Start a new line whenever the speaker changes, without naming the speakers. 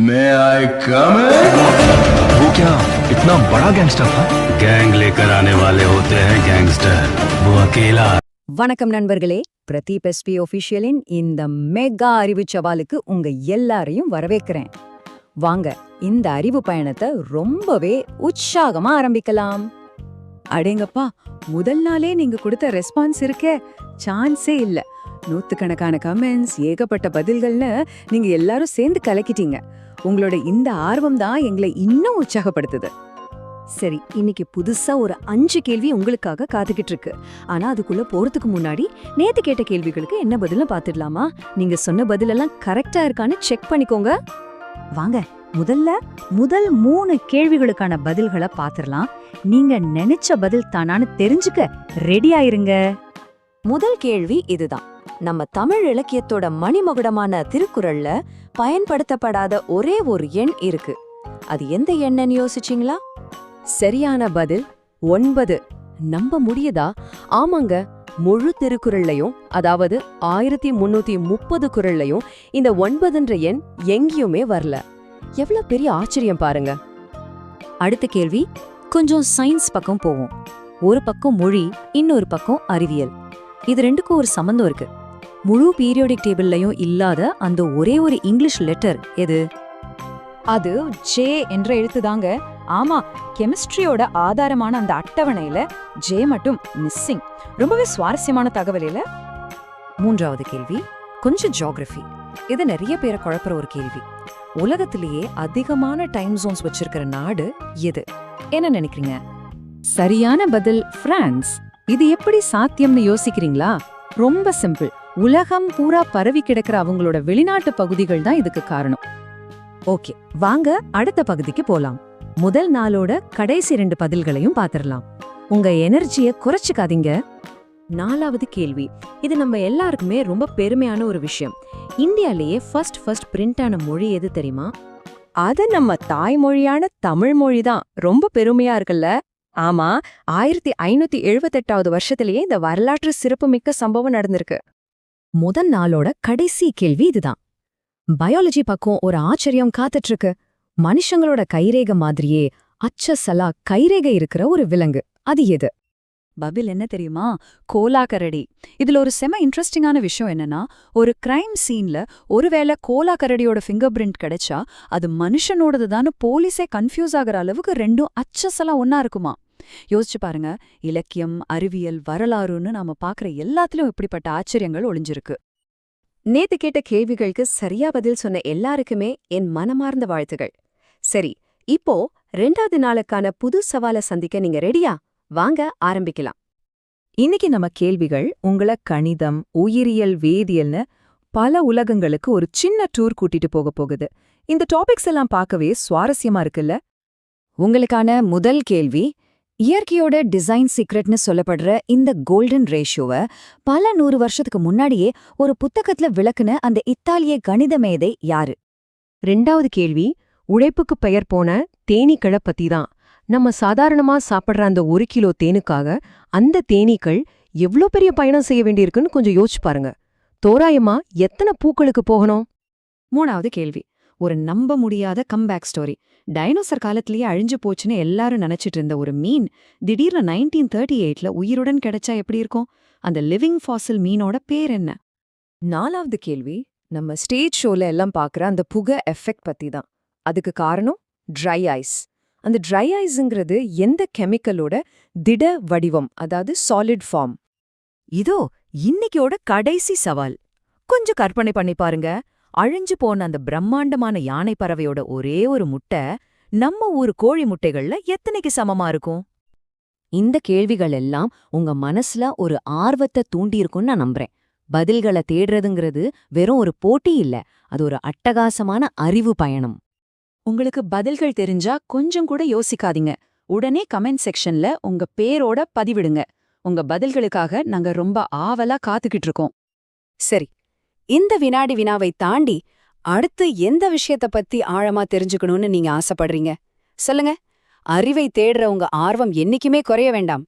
May I come in?
वो क्या इतना बड़ा गैंगस्टर था
गैंग लेकर आने वाले होते हैं गैंगस्टर वो अकेला
வணக்கம் நண்பர்களே பிரதீப் எஸ்பி ஒஃபிஷியலின் இந்த மெகா அறிவு சவாலுக்கு உங்க எல்லாரையும் வரவேற்கிறேன் வாங்க இந்த அறிவு பயணத்தை ரொம்பவே உற்சாகமா ஆரம்பிக்கலாம் அடேங்கப்பா முதல் நாளே நீங்க கொடுத்த ரெஸ்பான்ஸ் இருக்கே சான்ஸே இல்ல நூத்துக்கணக்கான கமெண்ட்ஸ் ஏகப்பட்ட பதில்கள்னு நீங்க எல்லாரும் சேர்ந்து கலக்கிட்டீங்க. உங்களோட இந்த ஆர்வம் தான் எங்களை இன்னும் உற்சாகப்படுத்துது. சரி இன்னைக்கு புதுசா ஒரு அஞ்சு கேள்வி உங்களுக்காக காத்துக்கிட்டு இருக்கு. ஆனா அதுக்குள்ள போறதுக்கு முன்னாடி நேத்து கேட்ட கேள்விகளுக்கு என்ன பதிலும் பாத்துடலாமா? நீங்க சொன்ன பதிலெல்லாம் கரெக்டா இருக்கான்னு செக் பண்ணிக்கோங்க. வாங்க முதல்ல முதல் மூணு கேள்விகளுக்கான பதில்களை பாத்திரலாம் நீங்க நினைச்ச பதில் தானான்னு தெரிஞ்சுக்க ரெடியாயிருங்க முதல் கேள்வி இதுதான். நம்ம தமிழ் இலக்கியத்தோட மணிமகுடமான திருக்குறள்ல பயன்படுத்தப்படாத ஒரே ஒரு எண் இருக்கு. அது எந்த எண்ணன்னு யோசிச்சீங்களா? சரியான பதில் ஒன்பது. நம்ப முடியுதா? ஆமாங்க முழு திருக்குறள்லையும் அதாவது ஆயிரத்தி முன்னூத்தி முப்பது குரல்லையும் இந்த ஒன்பதுன்ற எண் எங்கேயுமே வரல. எவ்வளவு பெரிய ஆச்சரியம் பாருங்க. அடுத்த கேள்வி கொஞ்சம் சயின்ஸ் பக்கம் போவோம். ஒரு பக்கம் மொழி இன்னொரு பக்கம் அறிவியல். இது ரெண்டுக்கும் ஒரு சம்மந்தம் இருக்கு. முழு பீரியோடிக் டேபிள்லையும் இல்லாத அந்த ஒரே ஒரு இங்கிலீஷ் லெட்டர் எது? அது ஜே என்ற எழுத்து தாங்க ஆமா கெமிஸ்ட்ரியோட ஆதாரமான அந்த அட்டவணையில ஜே மட்டும் மிஸ்ஸிங் ரொம்பவே சுவாரஸ்யமான தகவல் இல்ல மூன்றாவது கேள்வி கொஞ்சம் ஜியாகிரபி இது நிறைய பேரை குழப்புற ஒரு கேள்வி. உலகத்திலேயே அதிகமான டைம் ஜோன்ஸ் வச்சிருக்கிற நாடு எது? என்ன நினைக்கிறீங்க? சரியான பதில் பிரான்ஸ் இது எப்படி சாத்தியம்னு யோசிக்கிறீங்களா? ரொம்ப சிம்பிள் உலகம் பூரா பரவி கிடக்கிற அவங்களோட வெளிநாட்டு பகுதிகள் தான் இதுக்கு காரணம். ஓகே வாங்க அடுத்த பகுதிக்கு போலாம். முதல் நாளோட கடைசி ரெண்டு பதில்களையும் பாத்திரலாம். உங்க எனர்ஜிய குறைச்சுக்காதீங்க. நாலாவது கேள்வி. இது நம்ம எல்லாருக்குமே ரொம்ப பெருமையான ஒரு விஷயம். இந்தியாலேயே ஃபர்ஸ்ட் ஃபர்ஸ்ட் பிரிண்ட் ஆன மொழி எது தெரியுமா? அது நம்ம தாய்மொழியான தமிழ் மொழி தான். ரொம்ப பெருமையா இருக்குல்ல? ஆமா ஆயிரத்தி ஐநூத்தி எழுபத்தெட்டாவது வருஷத்திலேயே இந்த வரலாற்று சிறப்புமிக்க சம்பவம் நடந்திருக்கு. முதல் நாளோட கடைசி கேள்வி இதுதான். பயாலஜி பக்கம் ஒரு ஆச்சரியம் காத்துட்டு இருக்கு மனுஷங்களோட கைரேக மாதிரியே அச்சசலா கைரேக இருக்கிற ஒரு விலங்கு. அது எது?
பபில் என்ன தெரியுமா? கோலாக்கரடி இதுல ஒரு செம இன்ட்ரெஸ்டிங்கான விஷயம் என்னன்னா ஒரு கிரைம் சீன்ல ஒருவேளை கோலாக்கரடியோட ஃபிங்கர் பிரிண்ட் கிடைச்சா அது மனுஷனோடது தான் போலீஸே கன்ஃபியூஸ் ஆகுற அளவுக்கு ரெண்டும் அச்சசலா ஒன்னா இருக்குமா? யோசிச்சு பாருங்க. இலக்கியம் அறிவியல் வரலாறுன்னு நாம பாக்குற எல்லாத்துலயும் இப்படிப்பட்ட ஆச்சரியங்கள் ஒளிஞ்சிருக்கு.
நேத்து கேட்ட கேள்விகளுக்கு சரியா பதில் சொன்ன எல்லாருக்குமே என் மனமார்ந்த வாழ்த்துகள். சரி இப்போ ரெண்டாவது நாளுக்கான புது சவாலை சந்திக்க நீங்க ரெடியா? வாங்க ஆரம்பிக்கலாம். இன்னைக்கு நம்ம கேள்விகள் உங்கள கணிதம் உயிரியல் வேதியியல்னு பல உலகங்களுக்கு ஒரு சின்ன டூர் கூட்டிட்டு போக போகுது. இந்த டாபிக்ஸ் எல்லாம் பார்க்கவே சுவாரஸ்யமா இருக்குல்ல? உங்களுக்கான முதல் கேள்வி இயற்கையோட டிசைன் சீக்ரெட்னு சொல்லப்படுற இந்த கோல்டன் ரேஷியோவை பல நூறு வருஷத்துக்கு முன்னாடியே ஒரு புத்தகத்துல விளக்குன அந்த இத்தாலிய கணித மேதை யாரு? ரெண்டாவது கேள்வி உழைப்புக்கு பெயர் போன தேனீக்களை பத்தி தான் நம்ம சாதாரணமா சாப்பிடுற அந்த ஒரு கிலோ தேனுக்காக அந்த தேனீக்கள் எவ்ளோ பெரிய பயணம் செய்ய வேண்டியிருக்குன்னு கொஞ்சம் யோசிச்சு பாருங்க. தோராயமா எத்தனை பூக்களுக்கு போகணும்? மூணாவது கேள்வி ஒரு நம்ப முடியாத கம்பேக் ஸ்டோரி டைனோசர் காலத்திலேயே அழிஞ்சு போச்சுன்னு எல்லாரும் நினைச்சிட்டு இருந்த ஒரு மீன் திடீர்னு நைன்டீன் தேர்ட்டி எயிட்ல உயிருடன் கிடைச்சா எப்படி இருக்கும்? அந்த லிவிங் ஃபாசில் மீனோட பேர் என்ன? நாலாவது கேள்வி நம்ம ஸ்டேஜ் ஷோல எல்லாம் பார்க்குற அந்த புகை எஃபெக்ட் பத்தி தான். அதுக்கு காரணம் ட்ரை ஐஸ் அந்த ட்ரை ஐஸுங்கிறது எந்த கெமிக்கலோட திட வடிவம் அதாவது சாலிட் ஃபார்ம் இதோ இன்னைக்கோட கடைசி சவால். கொஞ்சம் கற்பனை பண்ணி பாருங்க. அழிஞ்சு போன அந்த பிரம்மாண்டமான யானை பறவையோட ஒரே ஒரு முட்டை நம்ம ஊர் கோழி முட்டைகள்ல எத்தனைக்கு சமமா இருக்கும்? இந்த கேள்விகள் எல்லாம் உங்க மனசுல ஒரு ஆர்வத்தை தூண்டியிருக்கும்னு நான் நம்புறேன். பதில்களை தேடுறதுங்கிறது வெறும் ஒரு போட்டி இல்ல அது ஒரு அட்டகாசமான அறிவு பயணம். உங்களுக்கு பதில்கள் தெரிஞ்சா கொஞ்சம் கூட யோசிக்காதீங்க. உடனே கமெண்ட் செக்ஷன்ல உங்க பேரோட பதிவிடுங்க. உங்க பதில்களுக்காக நாங்க ரொம்ப ஆவலா காத்துக்கிட்டு இருக்கோம். சரி இந்த வினாடி வினாவை தாண்டி அடுத்து எந்த விஷயத்த பத்தி ஆழமா தெரிஞ்சுக்கணும்னு நீங்க ஆசைப்படுறீங்க? சொல்லுங்க. அறிவை தேடுற உங்க ஆர்வம் என்னைக்குமே குறைய வேண்டாம்.